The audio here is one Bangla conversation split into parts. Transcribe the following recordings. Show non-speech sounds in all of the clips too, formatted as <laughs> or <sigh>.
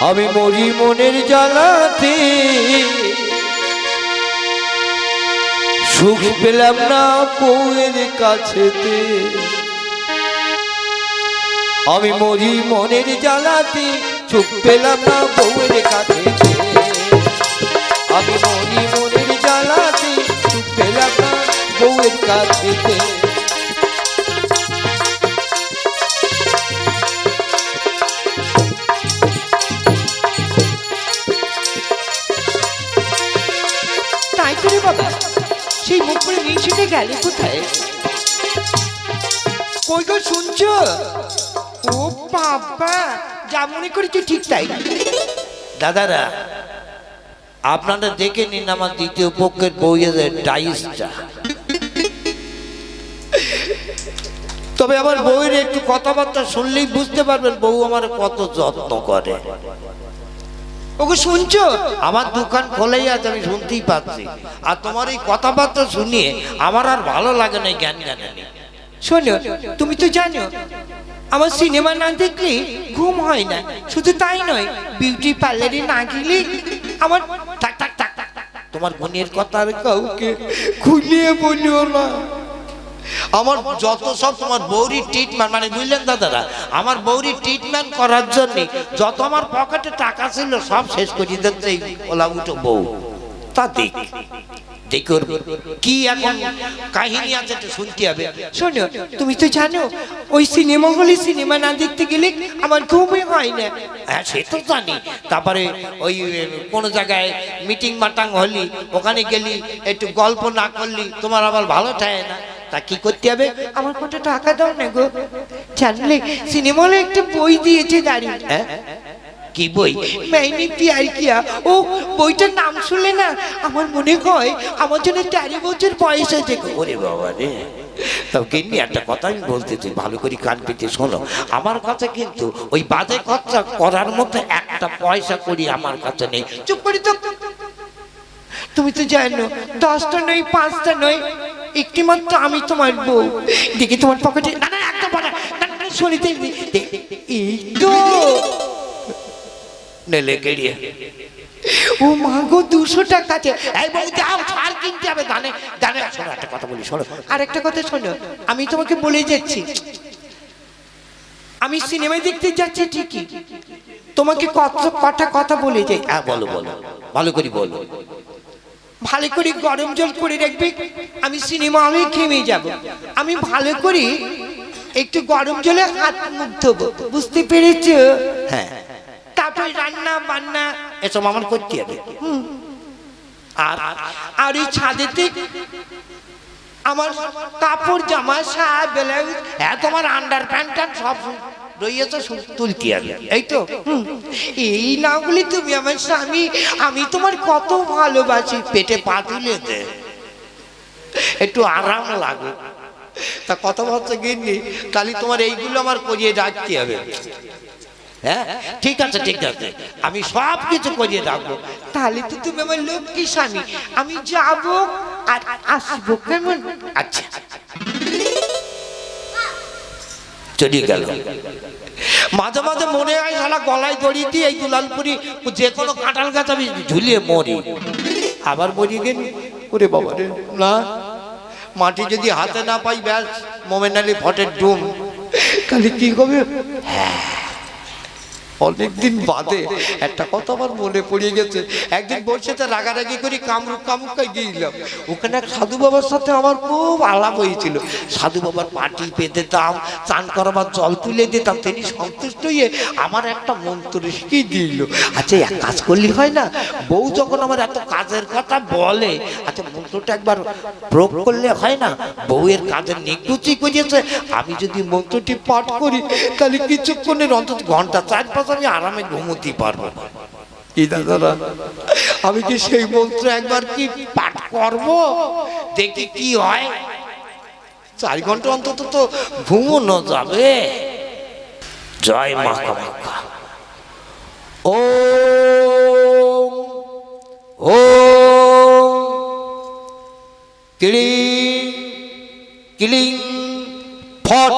আমি মরি মনের জ্বালাতে। সুখ পেলাম না বউয়ের কাছেতে। আমি মরি মনের জ্বালাতে, সুখ পেলাম না বউয়ের কাছেতে। আমি মরি মনের জ্বালাতে, সুখ পেলাম না বউয়ের কাছেতে। ছুটে গেলে কোথায়? কই গো শুনছো? ও বাবা যা মনে করেছ ঠিক তাই। দাদারা আপনারা দেখে নিন আমার দ্বিতীয় পক্ষের বইয়ের ডাইসটা। তবে আমার বউয়ের একটু কথাবার্তা শুনলেই বুঝতে পারবেন বউ আমার কত যত্ন করে। ওগো শুনছো আমার দোকান খোলাই আছে আমি শুনতেই পাচ্ছি আর তোমার এই কথাবার্তা শুনিয়ে আমার আর ভালো লাগে না জ্ঞান জ্ঞানী শোনো তুমি তো জানো আমার সিনেমা না দেখলে ঘুম হয় না শুধু তাই নয় বিউটি পার্লারে না গেলে আমার। তোমার বোনের কথা আর কাউকে খুলিয়ে বলিও না আমার যত সব তোমার বৌরি ট্রিটমেন্ট মানে বুঝলেন দাদারা আমার বৌরি ট্রিটমেন্ট করার জন্য যত আমার পকেটে টাকা ছিল সব শেষ করে দিচ্ছে এই ওলা উঠো বউ। তা দেখ কি এখন কাহিনী আছে শুনতে হবে। শোনো তুমি তো জানো ওই সিনেমা হলে সিনেমা না দেখতে গেলে আমার ঘুমই হয় না। হ্যাঁ সে তো জানি। তারপরে ওই কোনো জায়গায় মিটিং মাটাং হলি ওখানে গেলি একটু গল্প না করলি তোমার আবার ভালো ঠায় না। তা কি করতে হবে? আমার কত টাকা দাও না গো। জানলে সিনেমা হলে একটা বই দিয়েছে দাঁড়িয়ে হ্যাঁ? কি বই? মাইনি পিয়ার ও বইটার নাম শুনলে না আমার মনে হয় আমার জন্য চারি বছর বয়স আছে ওরে বাবা রে। তবে কিন্তু একটা কথা আমি বলতে চাই? ভালো করে কান পেতে শোনো। আমার কথা কিন্তু ওই বাজে কথা করার মতো একটা পয়সা করি আমার কাছে নেই। চুপ করি তো। তুমি তো জানো দশটা নয় পাঁচটা নয়। একটি মাত্র আমি তোমার বউ। দেখি তোমার পকেটে না না এই তো নেলে ও মা গো দুশো টাকা আছে এই বউ দাও ছাড় কিনতে হবে দানে দানে। শোনো একটা কথা বলি শোনো। আর একটা কথা শোনো আমি তোমাকে বলে যাচ্ছি। আমি সিনেমায় দেখতে যাচ্ছি ঠিকই। তোমাকে কত কটা কথা বলে যাই। হ্যাঁ বলো বলো। ভালো করে বলো। ভালো করে গরম জল করে রাখবে আমি সিনেমা হলে ঘেমে যাব। আমি ভালো করে একটু গরম জলে হাত মুখ ধোবো বুঝতে পেরেছ? হ্যাঁ। তারপরে রান্না বান্না এসব আমার করতে হবে। আর আর ওই ছাদেতে আমার কাপড় জামা শার্ট ব্লাউজ হ্যাঁ তোমার আন্ডার প্যান্ট সব হবে এই তো? এই না তুমি স্বামী, আমি তোমার কত পেটে দে। একটু আরাম লাগে। তা কথাবার্তা গিয়ে তাহলে তোমার এইগুলো আমার করিয়ে রাখতে হবে। হ্যাঁ? ঠিক আছে ঠিক আছে। আমি সব কিছু করিয়ে রাখব। তাহলে তো তুমি আমার লক্ষ্মী স্বামী। আমি যাব আর আসব কেমন? আচ্ছা। চলে গেল। মাঝে মাঝে মনে হয় সারা গলায় দড়ি দিয়ে এই দুলালপুরি যে কোনো কাঁঠাল গাছ আমি ঝুলিয়ে মরি। আবার মরি গেলি ওরে বাবা রে না। মাটি যদি হাতে না পাই ব্যাস মোমেন আলী ফটের ডুম। খালি কি হবে হ্যাঁ। অনেকদিন বাদে একটা কথা আমার মনে পড়ে গেছে। একদিন বলছেতে রাগারাগি করে কামরুক কামুকায় গিয়েছিলাম। ওখানে এক সাধু বাবার সাথে আমার খুব আলাপ হয়েছিল। সাধু বাবার পাটি পেতে দিতাম চান করাবার জল তুলে দিতাম, তিনি সন্তুষ্ট হয়ে আমার একটা মন্ত্র শিখিয়ে দিল। আচ্ছা এক কাজ করলে হয় না? বউ যখন আমার এত কাজের কথা বলে আচ্ছা মন্ত্রটা একবার প্রয়োগ করলে হয় না? বউয়ের কাজের নিকুচি করিয়েছে। আমি যদি মন্ত্রটি পাঠ করি, তাহলে কিছুক্ষণের অন্তত ঘণ্টা চার পাঁচ আমি আরামে ঘুমোতে পারব আমি কি সেই মন্ত্র একবার কি পাঠ করব? দেখি কি হয়। চার ঘণ্টা অন্তত তো ঘুমোনো যাবে। জয় মা কামাখ্যা। ও ও কিলিং কিলিং, ফট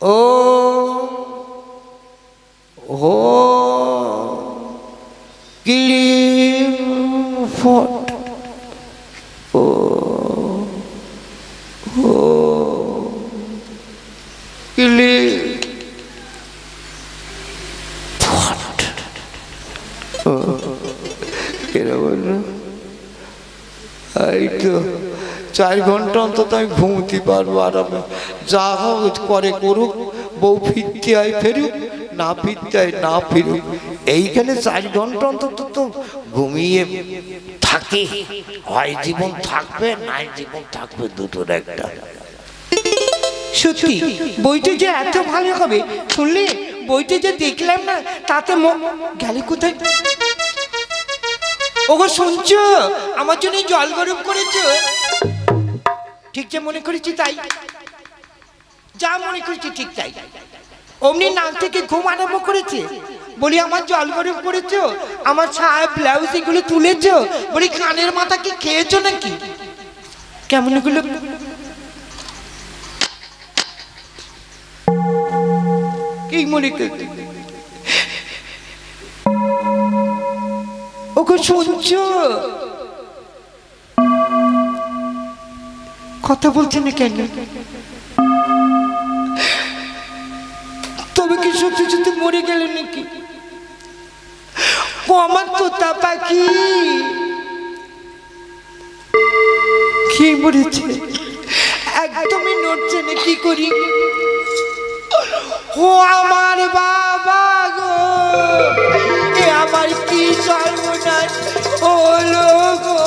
ও ও ক্লিম ফট ও ও ক্লিম ফট ও কেন বলল এই তো চার ঘণ্টা অন্তত আমি ঘুমতে পারব, আরামে। যা হোক করে করুক, বউ ফিরতে হয় ফেরুক, না ফিরতে হয় না ফিরুক। এইখানে চার ঘণ্টা অন্তত তো ঘুমিয়ে থাকে। হয় জীবন থাকবে, নাই জীবন থাকবে দুটোর একটা। সত্যি, বইটা যে এত ভালো হবে, শুনলি বইটা যে দেখলাম না, তাতে গেলে কোথায়? ওগো শুনছো? আমার জন্য জল গরম করেছ? ঠিক যে মনে করেছি তাই। যা মনে করেছি ঠিক তাই। অমনি নাক থেকে ঘুম আরম্ভ করেছে। বলি, আমার জল গরম করেছ? আমার ছায়া ব্লাউজ এগুলো তুলেছো? বলি, কানের মাথা কি খেয়েছো নাকি? কেমন এগুলো? কি মনে করতে ওকে শুনছো? কথা বলছে না কেন? তবে কি সত্যি সত্যি মরে গেল নাকি? ও আমার তোতা পাখি। কি মরেছে? একদমই নড়ছে না, কি করি? ও আমার বাবা গো আমার কি সর্বনাশ হলো গো?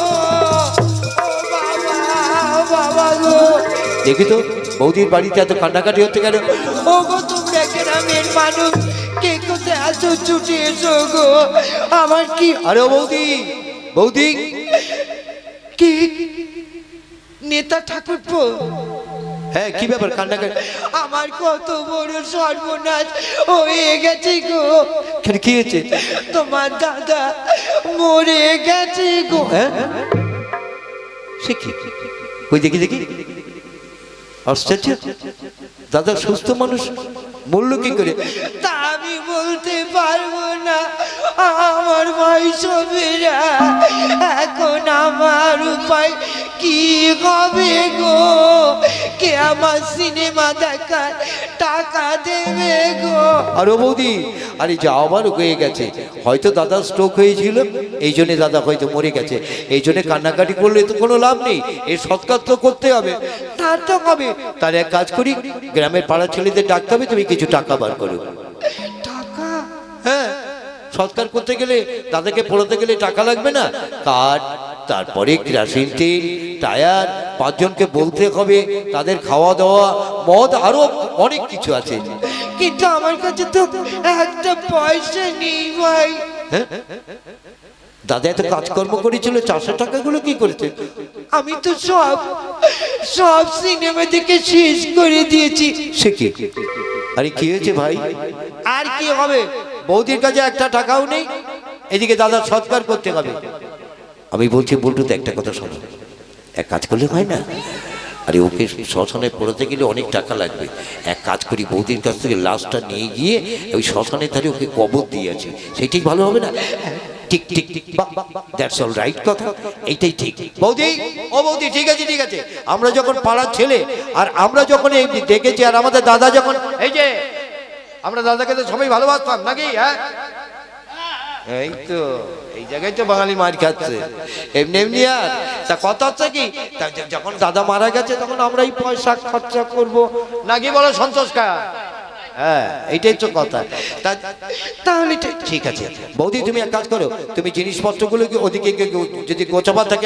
দেখি তো বৌদির বাড়িতে এত কান্নাকাটি হতে গেল ও গো তোমরা গ্রামের মানুষ? কে কোথায় ছুটে এসো গো। আমার কি আরে বৌদি বৌদি। কি নেতা ঠাকুরপো হ্যাঁ কি ব্যাপার কান্নাকাটি? আমার কত বড় সর্বনাশ হয়ে গেছে গো। কেন কি হয়েছে? তোমার দাদা মরে গেছে গো। হ্যাঁ? সে কি? ওই দেখি দেখি। আশ্চর্য দাদা সুস্থ মানুষ মূল্য কি করে? তা আমি বলতে পারব না, আমার সবেরা এখন আমার উপায় কি হবে গো? কে আমার সিনেমা দেখার টাকা দেবে গো? আর ও বৌদি, আরে যা আবার হয়ে গেছে। হয়তো দাদা স্ট্রোক হয়েছিল, এই জন্যে দাদা হয়তো মরে গেছে। এই জন্যে কান্নাকাটি করলে তো কোনো লাভ নেই, এর সৎকার তো করতে হবে। তা তো হবে। তার এক কাজ করি, গ্রামের পাড়ার ছেলেদের ডাকতে হবে, তুমি কিছু টাকা বার করো। সৎকার করতে গেলে, তাদেরকে পড়াতে গেলে টাকা লাগবে না। কাঠ তারপরে কেরাসিন তেল টায়ার, পাঁচজনকে বলতে হবে, তাদের খাওয়া দাওয়া মদ, আরও অনেক কিছু আছে। কিন্তু আমার কাছে তো একটা পয়সা নেই ভাই। হ্যাঁ? দাদা এত কাজকর্ম করেছিল, চারশো টাকাগুলো কি করেছে? আমি তো সব সব সিনেমা থেকে শেষ করে দিয়েছি। সে কি? আরে কি হয়েছে ভাই? আর কি হবে? বৌদির কাছে একটা টাকাও নেই, এদিকে দাদা সৎকার করতে হবে আমি বলছি বল্টুতে একটা কথা শোনো। এক কাজ করলে হয় না? আরে, ওকে শ্মশানে পড়াতে গেলে অনেক টাকা লাগবে। এক কাজ করি, বৌদির কাছ থেকে লাশটা নিয়ে গিয়ে ওই শ্মশানের ধারে ওকে কবর দিয়েছি সেটাই ভালো হবে না? ঠিক ঠিক ঠিক দ্যাটস অল রাইট কথা। এইটাই ঠিক। বৌদি, ও বৌদি, ঠিক আছে ঠিক আছে। আমরা যখন পাড়ার ছেলে, আর আমরা যখন এই দেখেছি, আর আমাদের দাদা যখন, এই যে আমরা দাদাকে তো সবাই ভালোবাসতাম, নাকি হ্যাঁ? এই তো, এই জায়গায় তো বাঙালি মার খাচ্ছে। এমনি এমনি আর, তা কথা হচ্ছে কি যখন দাদা মারা গেছে, তখন আমরা এই পয়সা খরচা করব। নাকি বলো সন্তোষ কা হ্যাঁ এইটাই তো কথা। তাহলে ঠিক আছে। বৌদি, তুমি এক কাজ করো, তুমি ওদিকে যদি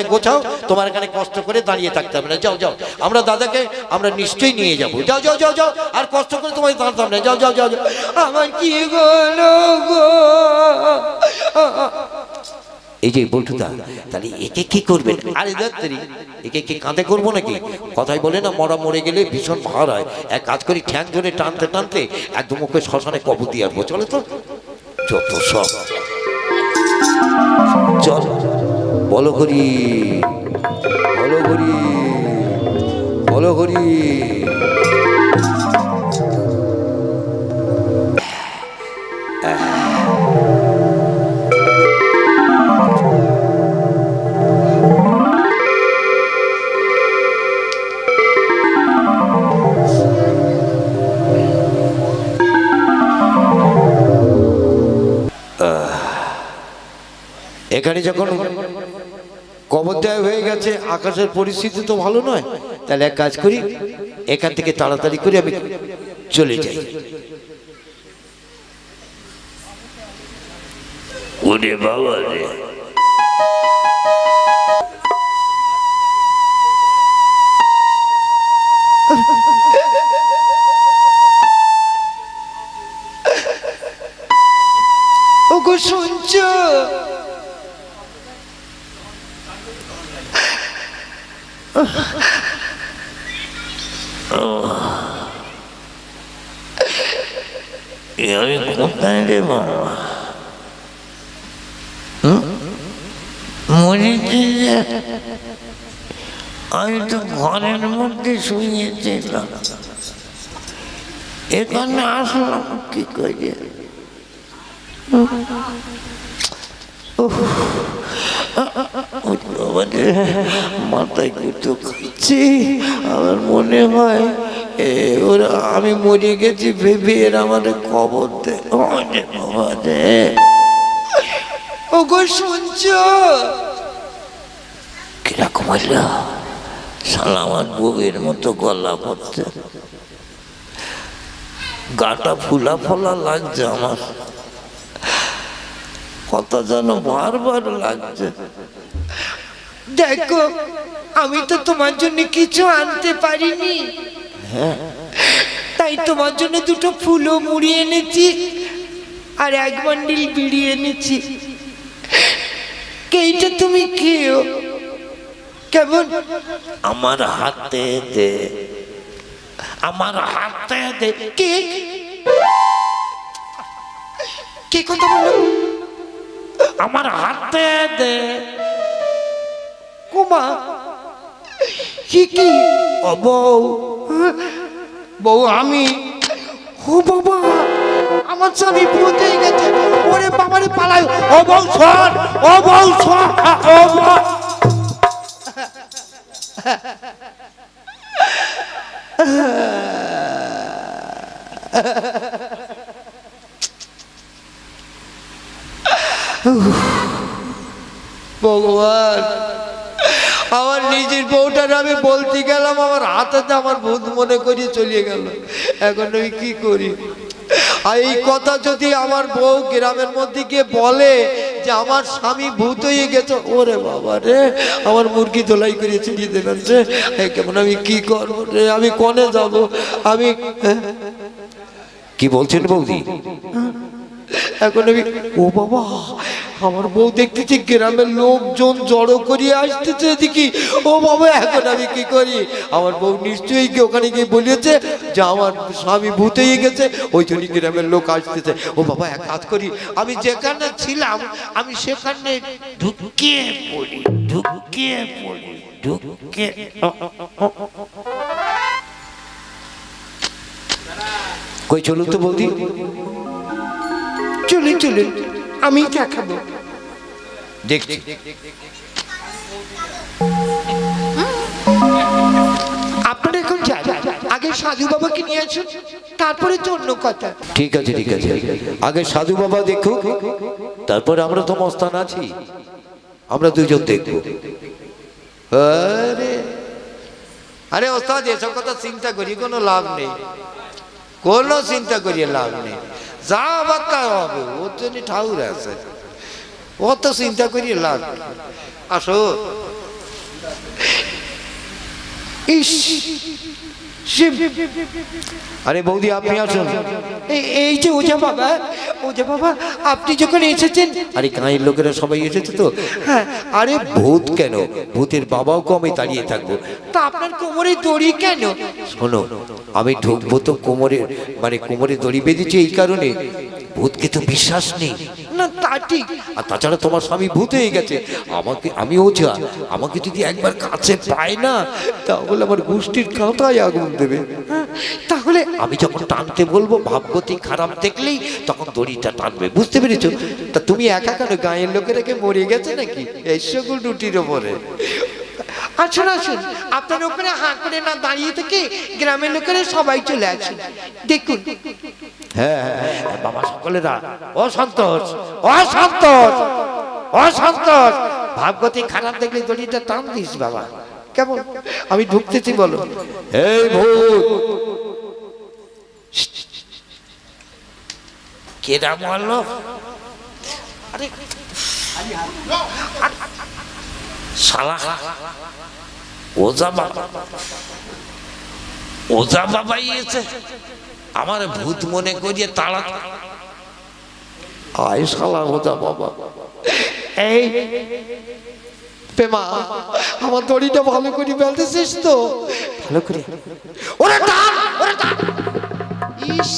গোছাও। তোমার এখানে কষ্ট করে দাঁড়িয়ে থাকতে হবে না। যাও যাও। আমরা দাদাকে, আমরা নিশ্চয়ই নিয়ে যাব। যাও যাও যাও যাও। আর কষ্ট করে তোমার দাঁড়াতে না। যাও যাও যাও যাও। আমার কি গো? এই যে বল্টুদা তাহলে একে কি করবেন? আরে দাত্তারি একে কি কাঁধে করব নাকি? কথাই বলে না, মরা মরে গেলে ভীষণ ভার হয়। এক কাজ করি, ঠ্যাং ধরে টানতে টানতে একদম ওকে শ্মশানে কবর দিয়ে আসব, চলে তো? যত সব। চল, বলো করি বলো করি বলো করি এখানে যখন কবর দেওয়া হয়ে গেছে আকাশের পরিস্থিতি তো ভালো নয়। তাহলে এক কাজ করি এখান থেকে তাড়াতাড়ি করে আমি চলে যাই। ওরে বাবা রে। শুনছো আমি কোথায় বাবা মরেছি যে আমি তো ঘরের মধ্যে শুয়েছিলাম এখানে আসলাম কি করে? মাথায় কুতো খাচ্ছি, আমার মনে হয়, এ, ওরা আমি মরে গেছি ভেবে এরা আমাদের খবর দে বাবা রে। ওগো, শুনছো? কীরকম হইল? শালা আমার বউয়ের মতো গলা পড়ছে। গাটা ফুলা ফলা লাগছে আমার। কত যেন বারবার লাগছে। দেখো আমি তো তোমার জন্য কিছু আনতে পারিনি। তাই তোমার জন্য দুটো ফুলও মুড়ি এনেছি আর এক বান্ডিল বিড়ি এনেছি। কেইটা তুমি খেও কেমন? আমার হাতে দে। আমার হাতে দে। কে কে কথা বলল? আমার হাতে দে। কুমা কি কি? ও বউ। বউ আমি ও বাবা আমার স্বামী হয়ে গেছে। ওরে বাবারে পালায় ও বউ সর ও বউ সর ও বউ। <laughs> ভগবান আমার নিজের বউটার আমি বলতে গেলাম আমার হাতেতে আমার ভূত মনে করিয়ে চলিয়ে গেল। এখন আমি কি করি? আর এই কথা যদি আমার বউ গ্রামের মধ্যে গিয়ে বলে যে আমার স্বামী ভূত হয়ে গেছে ওরে বাবা রে আমার মুরগি ধোলাই করে ছিড়িয়ে দেবেন এ কেমন আমি কি করব রে আমি কনে যাব? আমি হ্যাঁ? কি বলছেন বৌদি? এখন আমি ও বাবা আমার বউ দেখতেছি গ্রামের লোকজন জড়ো করিয়ে আসতেছে দেখি। ও বাবা, এখন আমি কি করি? আমার বউ নিশ্চয়ই কি ওখানে গিয়ে বলিয়েছে, যে, আমার স্বামী ভূত হয়ে গেছে, ওই জন্য গ্রামের লোক আসতেছে। ও বাবা, এক কাজ করি, আমি যেখানে ছিলাম, আমি সেখানে ঢুকিয়ে পড়ি ঢুকিয়ে পড়ি ঢুকে কই চলুন তো বৌদি? চলুন চলুন। আমি দেখাবো দেখছি। আপনারা এখন যান। আগে সাধু বাবাকে নিয়ে আসুন তারপরে তো অন্য কথা। ঠিক আছে ঠিক আছে। আগে সাধু বাবা দেখুক তারপরে আমরা তো মস্তান আছি। আমরা দুজন দেখব। আরে আরে ওস্তাদ এসব কথা চিন্তা করি কোনো লাভ নেই। কোনো চিন্তা করিয়ে লাভ নেই। যা বাক্কা হবে ওর জন্য ঠাউর আছে। অত চিন্তা করি লাভ আসো। ইস শিব। আরে বৌদি, আপনি আসুন। এই- যে ওজা বাবা ওজা বাবা, আপনি যখন এসেছেন, আরে গাঁয়ের লোকেরা সবাই এসেছে তো। হ্যাঁ আরে ভূত কেন? ভূতের বাবাও কমে দাঁড়িয়ে থাকব। তা আপনার কোমরে দড়ি কেন? শোনো, আমি ঢুকবো তো কোমরে মানে কোমরে দড়ি বেঁধেছি এই কারণে। ভূতকে তো বিশ্বাস নেই। না, তা ঠিক। আর তাছাড়া তোমার স্বামী ভূত হয়ে গেছে। আমাকে আমি ওঝা আমাকে যদি একবার কাছে পায় না, তাহলে আমার গোষ্ঠীর কাঁথায় আগুন দেবে। তাহলে আমি যখন টানতে বলব, ভাবগতি খারাপ দেখলেই তখন দড়িটা টানবে। বুঝতে পেরেছ? তা তুমি একা কেন? গায়ের লোকেরা কি মরে গেছে নাকি? এই সকল রুটির ওপরে। আসুন আসুন। আপনার ওখানে হাঁ করে না দাঁড়িয়ে থেকে গ্রামের লোকেরা সবাই চলে আসুন। দেখুন হ্যাঁ হ্যাঁ, হ্যাঁ, বাবা সকলেরা ও সন্তোষ ও সন্তোষ ও ও সন্তোষ। ভাবগতি খারাপ দেখলে দড়িটা টান দিস বাবা। কেমন? আমি ঢুকতেছি বলো। এই ভূত। কেডা মারলো আরে শালা ওজা বাবা। ওজা বাবা ইয়েছে আমার ভূত মনে করিয়ে তাড়া আয় শালা ওজা বাবা। এই, পেমা, আমার দড়িটা ভালো করে বেলতেছিস তো? ভালো করে? ওরে টান ওরে টান। ইস,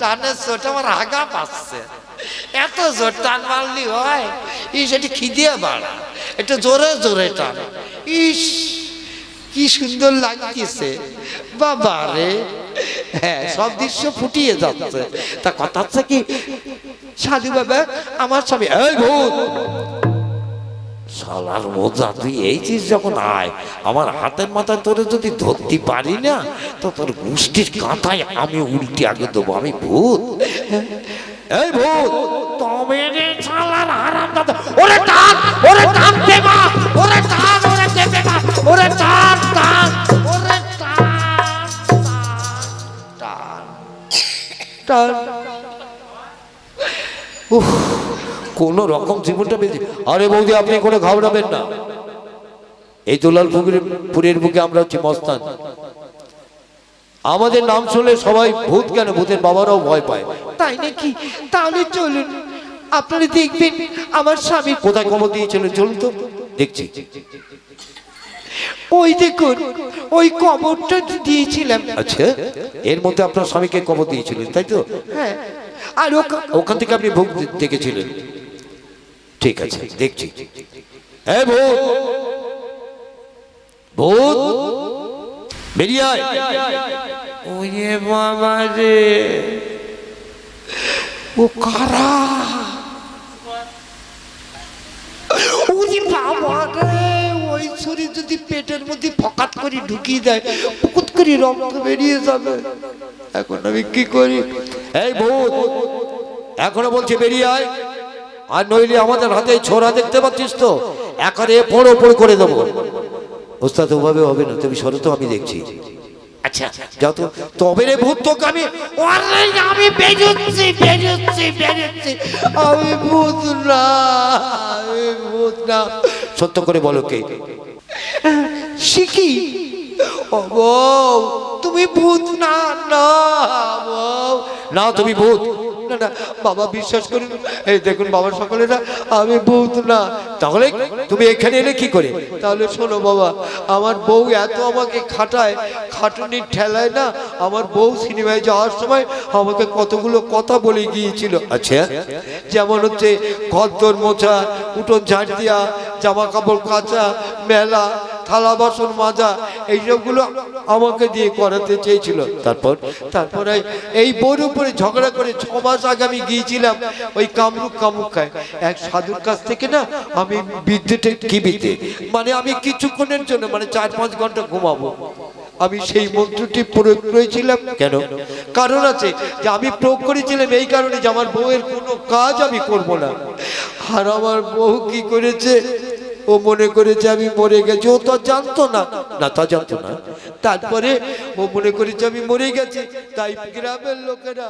টানের চোট আমার আগা পাচ্ছে। এত জোর টান মারলি হয়, ইস, এটি খিদিয়ে বাড়া। একটু জোরে জোরে টান। ইস কি সুন্দর লাগতেছে। বাবা রে। হ্যাঁ সব দৃশ্য ফুটিয়ে যাচ্ছে। তা কথা হচ্ছে কি, সাধু বাবা, আমার স্বামী, এই ভূত শালার মোজা, তুই এই চিজ যখন আয়, আমার হাতের মাথায় তোরে যদি ধরতে পারি না, তো তোর গোষ্ঠীর কাঁথায় আমি উল্টে আগে দেবো, আমি ভূত। এই ভূত, তবে রে শালার হারাম দাদা ওরে টান ওরে টান টান উফ কোন রকম জীবনটা বেঁচে আরে বৌদি আপনি কোনো ঘাবড়াবেন না। এই দোলাল পুরের বুকে আমরা হচ্ছি মস্তান। আমাদের নাম শুনলে সবাই ভূত কেন? ভূতের বাবারাও ভয় পায়। তাই নাকি? তাহলে চলুন আপনারা দেখবেন আমার স্বামী কোথায় খবর দিয়েছিলেন? চলুন তো দেখছি। ওই দেখুন ওই কবরটা দিয়েছিলাম। আচ্ছা এর মধ্যে আপনার স্বামীকে খবর দিয়েছিলেন তাই তো? হ্যাঁ আর ওখান থেকে আপনি ভোগ দেখেছিলেন। ঠিক আছে দেখছি। এই ভূত ভূত বেরিয়ে আয়। ওরে বাবা রে। ও কারা? ওরে বাবা রে ওই ছুরি যদি পেটের মধ্যে ফকাত করে ঢুকিয়ে দেয় করে রক্ত বেরিয়ে যাবে। এখন আমি কি করি? এই ভূত, এখনও বেরিয়ে আয়। আর নইলে আমাদের হাতে ছোড়া দেখতে পাচ্ছিস তো? একারে করে দেবো। ওস্তাদ, ওভাবে হবে না। তুমি সরো আমি দেখছি। আচ্ছা যাও তো। তবে রে ভূত, তোকে আমি আমি বেরোচ্ছি বেরোচ্ছি বেরোচ্ছি। আমি ভূত না। না। সত্য করে বলো কে? শিখি তুমি ভূত না না তুমি ভূত। না না বাবা বিশ্বাস করুন। এই দেখুন বাবা সকলেরা, আমি ভূত না। তাহলে তুমি এখানে এলে কি করে? তাহলে শোনো বাবা, আমার বউ এত আমাকে খাটায় খাটুনির ঠেলায় না, আমার বউ সিনেমায় যাওয়ার সময় আমাকে কতগুলো কথা বলে গিয়েছিল। আচ্ছা যেমন হচ্ছে ঘরদোর মোছা উঠোন ঝাড় দিয়া জামা কাপড় কাচা, মেলা থালা বাসন মাজা, এইসবগুলো আমাকে দিয়ে করাতে চেয়েছিল। তারপর, তারপরে এই বউর উপরে ঝগড়া করে ছ মাস আগে আমি গিয়েছিলাম, ওই কামরুক কামুকায় এক সাধুর কাছ থেকে না আমি বিদ্যুতের কিবিতে মানে আমি কিছুক্ষণের জন্য মানে চার পাঁচ ঘণ্টা ঘুমাবো। আমি সেই মন্ত্রটি প্রয়োগ করেছিলাম। কেন? কারণ আছে যে আমি প্রয়োগ করেছিলাম এই কারণে যে আমার বউয়ের কোনো কাজ আমি করব না। আর আমার বউ কি করেছে? ও মনে করেছে আমি মরে গেছি, ও তো জানতো না। না, তা জানতো না। তারপরে ও মনে করেছে আমি মরে গেছি। তাই গ্রামের লোকেরা